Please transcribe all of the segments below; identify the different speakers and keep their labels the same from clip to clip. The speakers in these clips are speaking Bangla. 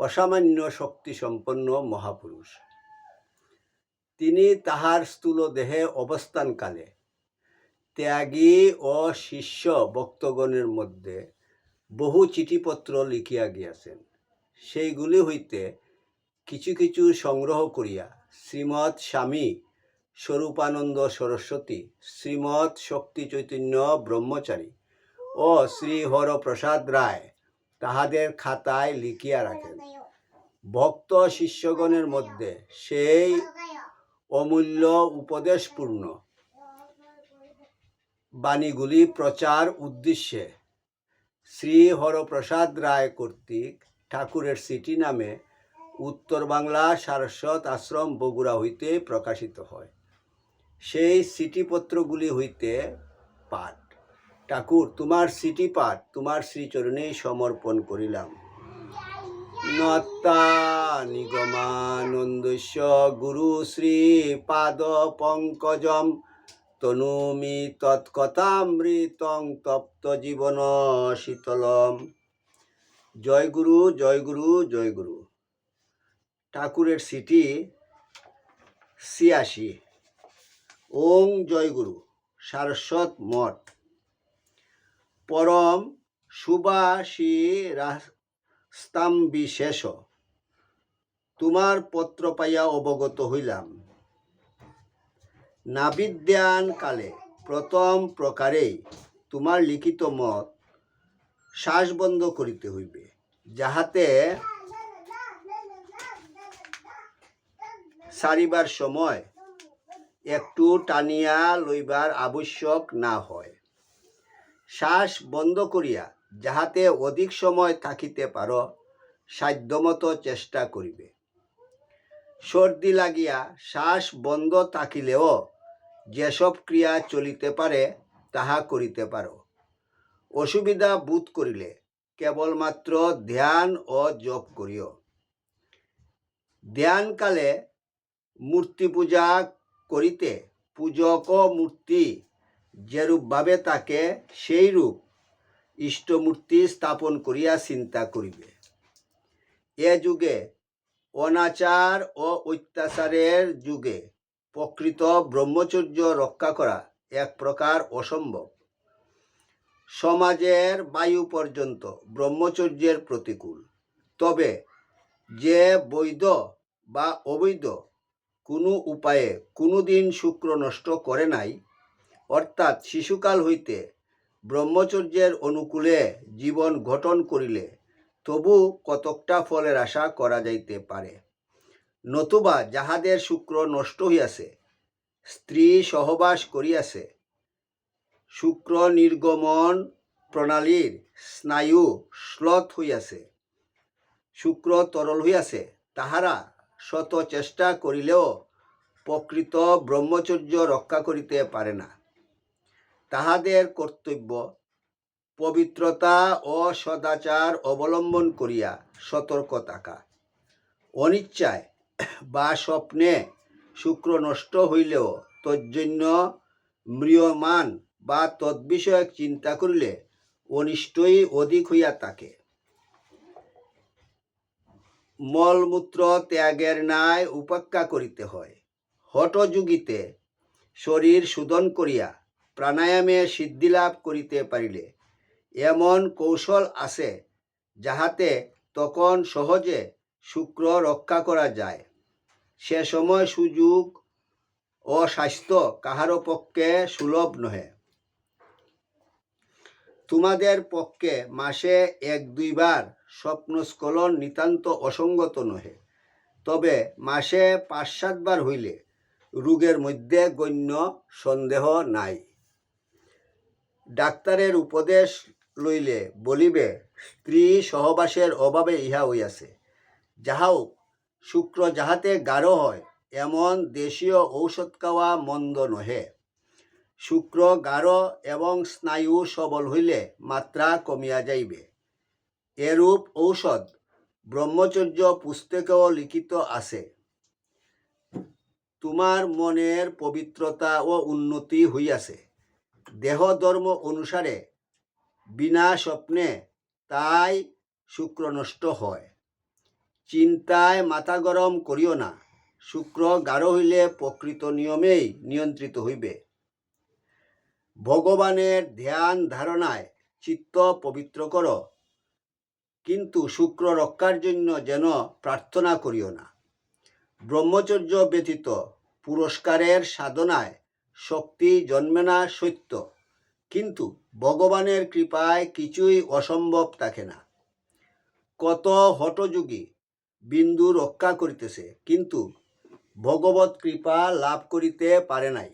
Speaker 1: অসামান্য শক্তিসম্পন্ন মহাপুরুষ। তিনি তাহার স্থূল দেহে অবস্থানকালে ত্যাগী ও শিষ্য ভক্তগণের মধ্যে বহু চিঠিপত্র লিখিয়া গিয়াছেন। সেইগুলি হইতে কিছু কিছু সংগ্রহ করিয়া শ্রীমৎ স্বামী স্বরূপানন্দ সরস্বতী, শ্রীমৎ শক্তি চৈতন্য ব্রহ্মচারী ও শ্রী হরপ্রসাদ রায় তাহাদের খাতায় লিখিয়া রাখেন। ভক্ত শিষ্যগণের মধ্যে সেই অমূল্য উপদেশপূর্ণ বাণীগুলি প্রচার উদ্দেশ্যে শ্রী হরপ্রসাদ রায় কর্তৃক ঠাকুরের সিটি নামে উত্তর বাংলা সারস্বত আশ্রম বগুড়া হইতে প্রকাশিত হয়। সেই সিটিপত্রগুলি হইতে পাঠ। ঠাকুর, তোমার সিটি পাঠ তোমার শ্রীচরণে সমর্পণ করিলাম। নত্তা নিগমানন্দস্য গুরু শ্রী পাদ পঙ্কজম, তনুমি তৎকথামৃতং তপ্ত জীবন শীতলম। জয় গুরু জয় গুরু জয় গুরু। ঠাকুরের সিটি ছিয়াশি। ওং জয় গুরু, সারস্বত মঠ। পরম সুবাসী স্তম্বিশেষ তোমার পত্র পাইয়া অবগত হইলাম। নাবিদ্যান কালে প্রথম প্রকারেই তোমার লিখিত মত শ্বাস বন্ধ করিতে হইবে, যাহাতে সারিবার সময় একটু টানিয়া লইবার আবশ্যক না হয়। শ্বাস বন্ধ করিয়া যাহাতে অধিক সময় থাকিতে পারো, সাধ্যমতো চেষ্টা করিবে। সর্দি লাগিয়া শ্বাস বন্ধ থাকিলেও যেসব ক্রিয়া চলিতে পারে, তাহা করিতে পারো। অসুবিধা বোধ করিলে কেবলমাত্র ধ্যান ও জপ করিও। ধ্যানকালে মূর্তি পূজা করিতে পূজক মূর্তি যেরূপভাবে তাকে সেই রূপ ইষ্টমূর্তি স্থাপন করিয়া চিন্তা করিবে। এ যুগে অনাচার ও অত্যাচারের যুগে প্রকৃত ব্রহ্মচর্য রক্ষা করা এক প্রকার অসম্ভব। সমাজের বায়ু পর্যন্ত ব্রহ্মচর্যের প্রতিকূল। তবে যে বৈধ বা অবৈধ কোনো উপায়ে কোনো দিন শুক্র নষ্ট করে নাই অর্থাৎ শিশুকাল হইতে ব্রহ্মচর্যের অনুকূলে জীবন গঠন করিলে তবু কতকটা ফলের আশা করা যাইতে পারে। নতুবা যাহাদের শুক্র নষ্ট হইয়াছে, স্ত্রী সহবাস করিয়াছে, শুক্র নির্গমন প্রণালীর স্নায়ু শ্লথ হইয়াছে, শুক্র তরল হইয়াছে, তাহারা শত চেষ্টা করিলেও প্রকৃত ব্রহ্মচর্য রক্ষা করিতে পারে না। তাহাদের কর্তব্য পবিত্রতা ও সদাচার অবলম্বন করিয়া সতর্ক থাকা। অনিচ্ছায় বা স্বপ্নে শুক্র নষ্ট হইলেও তজ্জন্য ম্রিয়মান বা তদ্বিষয়ক চিন্তা করিলে অনিষ্টই অধিক হইয়া থাকে। মলমূত্র ত্যাগের ন্যায় উপেক্ষা করিতে হয়। হঠযোগীতে শরীর শোধন করিয়া প্রাণায়ামে সিদ্ধিলাভ করিতে পারিলে এমন কৌশল আছে যাহাতে তখন সহজে শুক্র রক্ষা করা যায়। সে সময় সুযোগ ও স্বাস্থ্য কাহারও পক্ষে সুলভ নহে। তোমাদের পক্ষে মাসে এক দুইবার স্বপ্নস্খলন নিতান্ত অসঙ্গত নহে। তবে মাসে পাঁচ সাতবার হইলে রোগের মধ্যে গণ্য সন্দেহ নাই। ডাক্তারের উপদেশ লইলে বলিবে, স্ত্রী সহবাসের অভাবে ইহা হইয়াছে। যাহাও শুক্র যাহাতে গাঢ় হয়, এমন দেশীয় ঔষধ খাওয়া মন্দ নহে। শুক্র গাঢ় এবং স্নায়ু সবল হইলে মাত্রা কমিয়া যাইবে। এরূপ ঔষধ ব্রহ্মচর্য পুস্তকেও লিখিত আছে। তোমার মনের পবিত্রতা ও উন্নতি হইয়াছে। দেহ ধর্ম অনুসারে বিনা স্বপ্নে তাই শুক্র নষ্ট হয়। চিন্তায় মাথা গরম করিও না, শুক্র গাঢ় হইলে প্রকৃত নিয়মেই নিয়ন্ত্রিত হইবে। ভগবানের ধ্যান ধারণায় চিত্ত পবিত্র কর, কিন্তু শুক্র রক্ষার জন্য যেন প্রার্থনা করিও না। ব্রহ্মচর্য ব্যতীত পুরস্কারের সাধনায় শক্তি জন্মে না সত্য। কিন্তু ভগবানের কৃপায় কিছুই অসম্ভব থাকে না। কত হটযোগী বিন্দু রক্ষা করিতেছে, কিন্তু ভগবত কৃপা লাভ করিতে পারে নাই।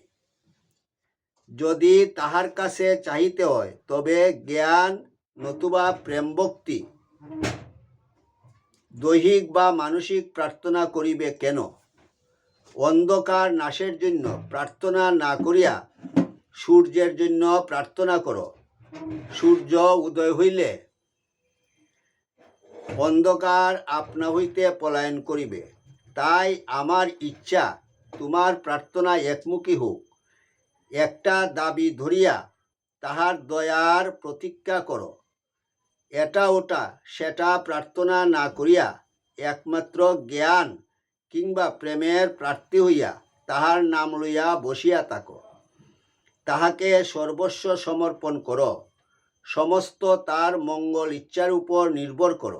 Speaker 1: যদি তাহার কাছে চাহিতে হয়, তবে জ্ঞান নতুবা প্রেম ভক্তি দৈহিক বা মানসিক প্রার্থনা করিবে কেন? অন্ধকার নাশের জন্য প্রার্থনা না করিয়া সূর্যের জন্য প্রার্থনা করো। সূর্য উদয় হইলে অন্ধকার আপনা হইতে পলায়ন করিবে। তাই আমার ইচ্ছা, তোমার প্রার্থনা একমুখী হোক। একটা দাবি ধরিয়া তাহার দয়ার প্রতীক্ষা করো। এটা ওটা, সেটা প্রার্থনা না করিয়া একমাত্র জ্ঞান কিংবা প্রেমের প্রার্থী হইয়া তাহার নাম লইয়া বসিয়া থাকো। তাহাকে সর্বস্ব সমর্পণ কর। সমস্ত তার মঙ্গল ইচ্ছার উপর নির্ভর কর।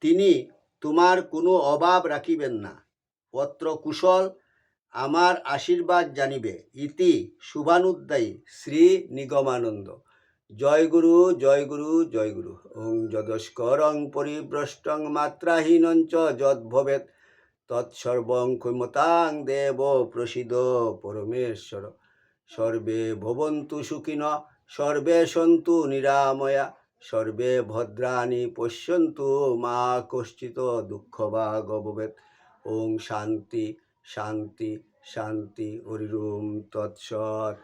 Speaker 1: তিনি তোমার কোনো অভাব রাখিবেন না। পত্র কুশল আমার আশীর্বাদ জানিবে। ইতি শুভানুদ্দায়ী শ্রী নিগমানন্দ। জয় গুরু জয় গুরু জয় গুরু ওং যদস্করং পরিভ্রষ্টং মাত্রাহীনং চ যদ্ভবেত তৎসর্বং ক্ষমতাং দেব প্রসিদ পরমেশ্বর। সর্বে ভবন্তু সুখিন, সর্বে সন্তু নিরাময়া, সর্বে ভদ্রাণি পশ্যন্তু মা কশ্চিত দুঃখ বা গভবেত ওং শান্তি শান্তি শান্তি, হরিরুম তৎসৎ।